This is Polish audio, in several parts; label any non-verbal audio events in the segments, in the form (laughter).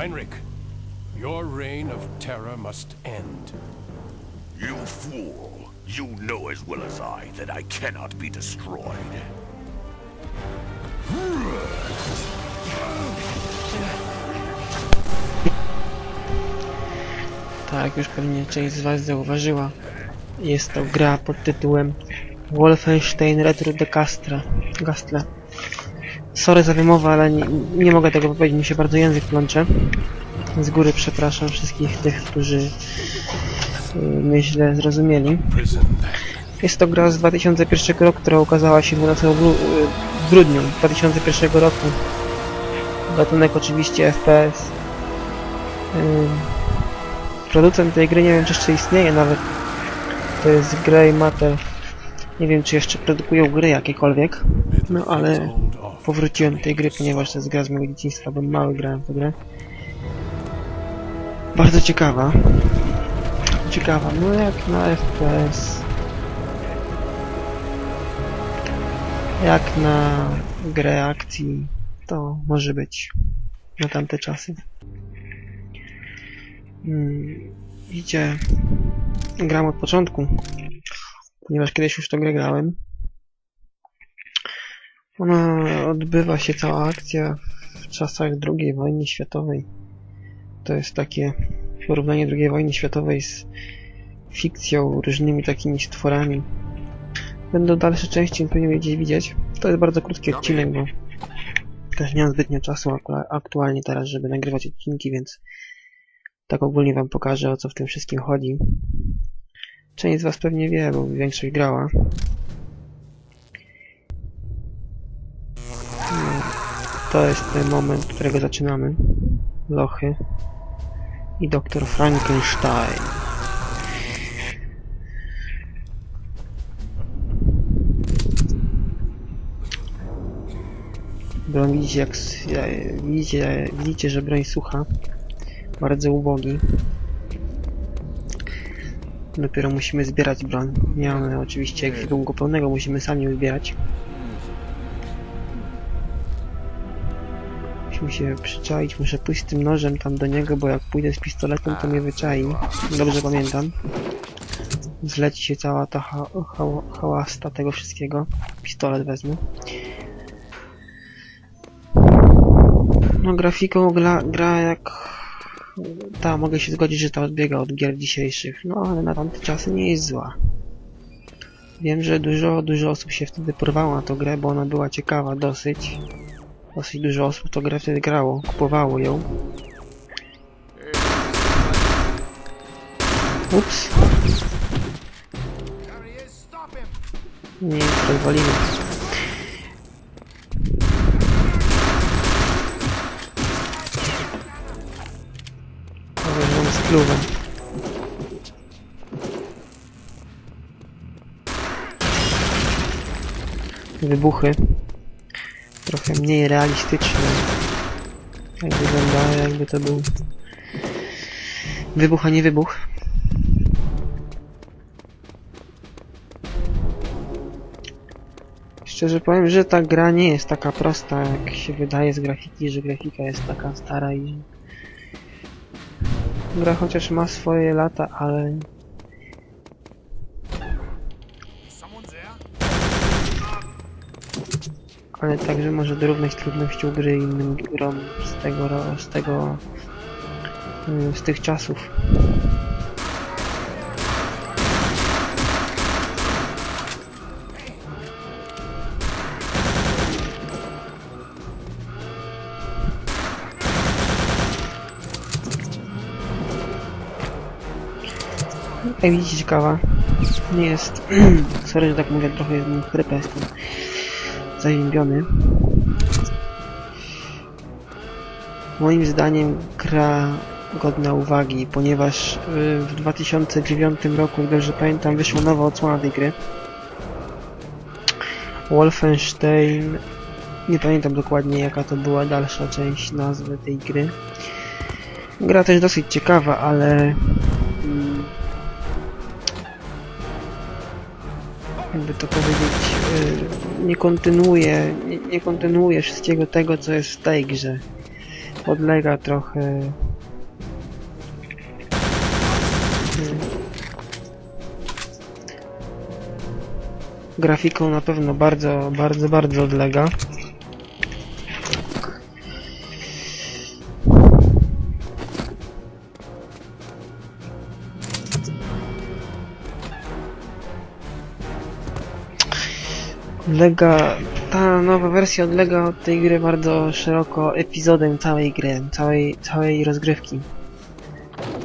Heinrich, your reign of terror must end. You fool. You know as well as I that I cannot be destroyed. Tak, już pewnie część z Was zauważyła. Jest to gra pod tytułem Wolfenstein Retro de Castra. Gastle. Sorry za wymowę, ale nie, nie mogę tego powiedzieć, mi się bardzo język plącze. Z góry przepraszam wszystkich tych, którzy y, mnie źle zrozumieli. Jest to gra z 2001 roku, która ukazała się 12 gru- y, w grudniu 2001 roku. Gatunek oczywiście FPS. Ym, Producent tej gry nie wiem czy jeszcze istnieje nawet. To jest Grey Matter. Nie wiem czy jeszcze produkują gry jakiekolwiek. No ale powróciłem do tej gry, ponieważ to jest gra z mojego dzieciństwa, bo mały grałem w tę grę. Bardzo ciekawa. Ciekawa, no jak na FPS. Jak na grę akcji to może być na tamte czasy. Hmm, widzicie, gram od początku, ponieważ kiedyś już tę grę grałem. Ona odbywa się cała akcja w czasach II wojny światowej. To jest takie porównanie II wojny światowej z fikcją, różnymi takimi stworami. Będą dalsze części, pewnie będziecie widzieć. To jest bardzo krótki odcinek, bo też nie mam zbytnio czasu aktualnie teraz, żeby nagrywać odcinki, więc tak ogólnie wam pokażę, o co w tym wszystkim chodzi. Część z was pewnie wie, bo większość grała. To jest ten moment, którego zaczynamy. Lochy. I doktor Frankenstein. Broń widzicie jak... Widzicie, widzicie, że broń sucha. Bardzo ubogi. Dopiero musimy zbierać broń. Nie mamy oczywiście ekwipunku pełnego, musimy sami ją się przyczaić, muszę pójść z tym nożem tam do niego, bo jak pójdę z pistoletem to mnie wyczai. Dobrze pamiętam. Zleci się cała ta ha ha hałasta tego wszystkiego. Pistolet wezmę. No grafiką gra, gra jak... Ta, mogę się zgodzić, że ta odbiega od gier dzisiejszych. No ale na tamte czasy nie jest zła. Wiem, że dużo, dużo osób się wtedy porwało na tą grę, bo ona była ciekawa dosyć. Dosyć dużo osób to grę wtedy grało, kupowało ją. Ups. Nie, rozwalimy. Powiem wam z. Wybuchy. Trochę mniej realistyczne. Jak wygląda, jakby to był wybuch, a nie wybuch. Szczerze powiem, że ta gra nie jest taka prosta, jak się wydaje z grafiki, że grafika jest taka stara i... Gra chociaż ma swoje lata, ale... Ale także może dorównać trudnością gry innym grom z tego, z tego... y, z tych czasów. Jak widzicie ciekawa. Nie jest... (clears throat) Sorry, że tak mówię, trochę jest chrypę, zaziębiony. Moim zdaniem gra godna uwagi, ponieważ y, w 2009 roku, dobrze pamiętam, wyszła nowa odsłona tej gry. Wolfenstein... Nie pamiętam dokładnie jaka to była dalsza część nazwy tej gry. Gra też dosyć ciekawa, ale... jakby to powiedzieć, y, nie kontynuuje, nie, nie kontynuuje wszystkiego tego, co jest w tej grze. odlega trochę y, grafiką na pewno bardzo, bardzo, bardzo odlega. Odlega, ta nowa wersja odlega od tej gry bardzo szeroko epizodem całej gry, całej, całej rozgrywki.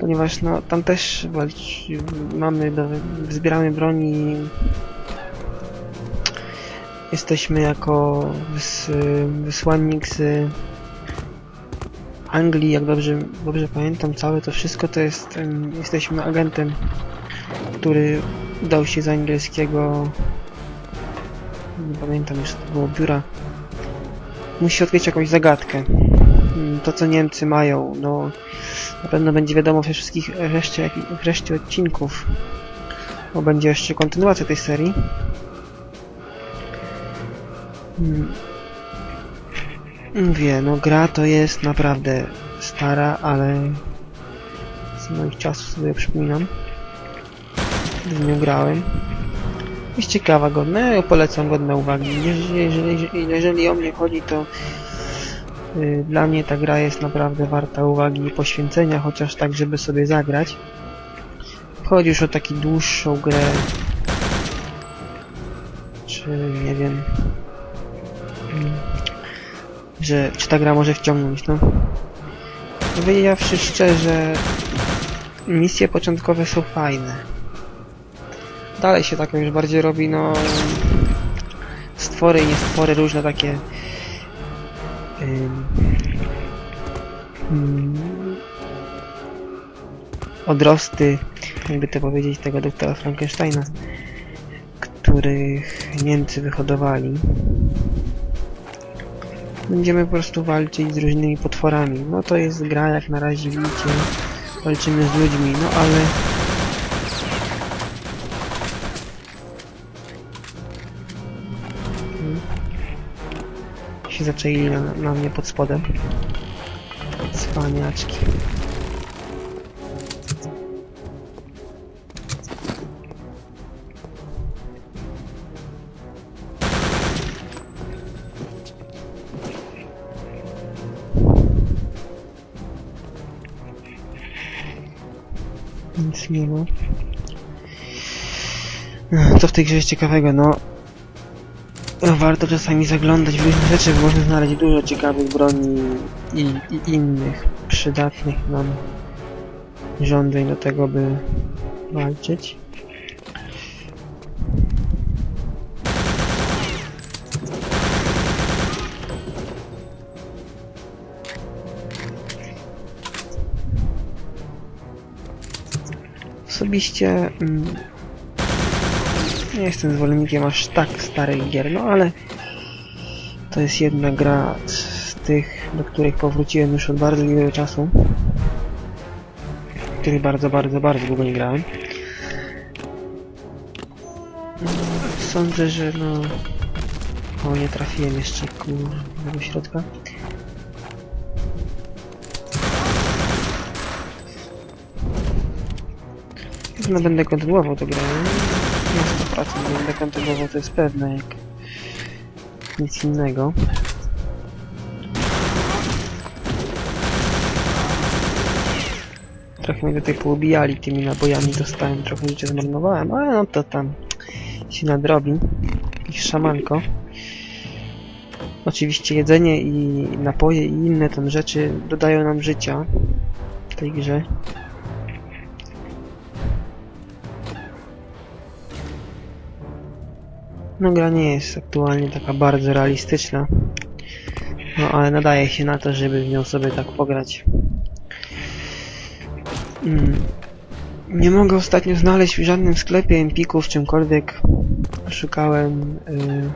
Ponieważ no, tam też walcz, mamy, do, zbieramy broni jesteśmy jako wys, wysłannik z Anglii, jak dobrze, dobrze pamiętam, całe to wszystko to jest, jesteśmy agentem, który udał się z angielskiego, nie pamiętam już, to było biura, musi odkryć jakąś zagadkę. Mm, To, co Niemcy mają, no, na pewno będzie wiadomo we wszystkich reszcie, reszcie odcinków, bo będzie jeszcze kontynuacja tej serii. Mm. Mówię, no gra to jest naprawdę stara, ale z moich czasów sobie przypominam. W nią grałem. Jest ciekawa, godna, ja polecam, godna uwagi. Jeżeli, jeżeli, jeżeli o mnie chodzi, to y, dla mnie ta gra jest naprawdę warta uwagi i poświęcenia, chociaż tak, żeby sobie zagrać. Chodzi już o taki dłuższą grę, czy nie wiem, Mm. że czy ta gra może wciągnąć, no. Wyjawszy szczerze, misje początkowe są fajne. Dalej się tak już bardziej robi, no... Stwory i niestwory, różne takie... ym, odrosty, jakby to powiedzieć, tego doktora Frankensteina, których Niemcy wyhodowali będziemy po prostu walczyć z różnymi potworami. No to jest gra, jak na razie widzicie, walczymy z ludźmi, no ale... się zaczaili na, na mnie pod spodem. Cwaniaczki. Nic nie ma. Co w tej grze jest ciekawego? No, warto czasami zaglądać w różne rzeczy, bo można znaleźć dużo ciekawych broni i, i innych przydatnych nam urządzeń do tego, by walczyć. Osobiście mm, nie jestem zwolennikiem aż tak starych gier, no ale to jest jedna gra z tych, do których powróciłem już od bardzo długiego czasu. w Których bardzo, bardzo, bardzo długo nie grałem. Sądzę, że no... O, nie trafiłem jeszcze, do środka. No będę kontynuował tę grę. Na 100% będę kontynuował, to jest pewne, jak nic innego. Trochę mnie tutaj poubijali tymi nabojami, dostałem trochę życia zmarnowałem, ale no to tam się nadrobi. Ich szamanko. Oczywiście jedzenie i napoje i inne tam rzeczy dodają nam życia w tej grze. No gra nie jest aktualnie taka bardzo realistyczna. No ale nadaje się na to, żeby w nią sobie tak pograć. Mm. Nie mogę ostatnio znaleźć w żadnym sklepie Empiku, w czymkolwiek. Szukałem yy,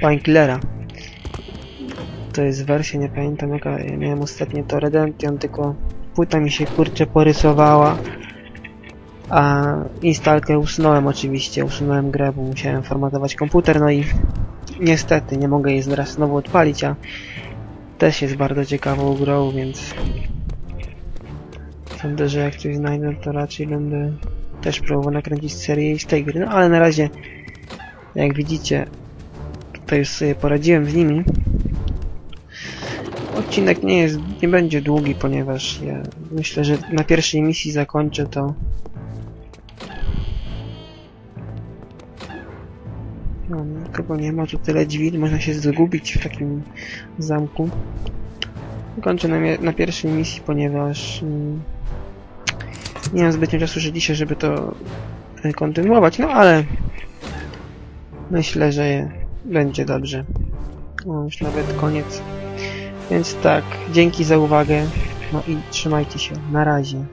Painkillera. To jest wersja, nie pamiętam jaka, ja miałem ostatnio to Redemption, tylko płyta mi się kurczę porysowała. A instalkę usunąłem oczywiście, usunąłem grę, bo musiałem formatować komputer, no i niestety nie mogę jej zaraz znowu odpalić, a też jest bardzo ciekawą grą, więc sądzę, że jak coś znajdę, to raczej będę też próbował nakręcić serię z tej gry. No ale na razie, jak widzicie, tutaj już sobie poradziłem z nimi. Odcinek nie jest, nie będzie długi, ponieważ ja myślę, że na pierwszej misji zakończę to. No, nikogo nie ma, tu tyle drzwi, można się zgubić w takim zamku. Kończę na, na pierwszej misji, ponieważ mm, nie mam zbytnio czasu że dzisiaj, żeby to e, kontynuować, no ale myślę, że będzie dobrze. No, już nawet koniec. Więc tak, dzięki za uwagę. No i trzymajcie się. Na razie.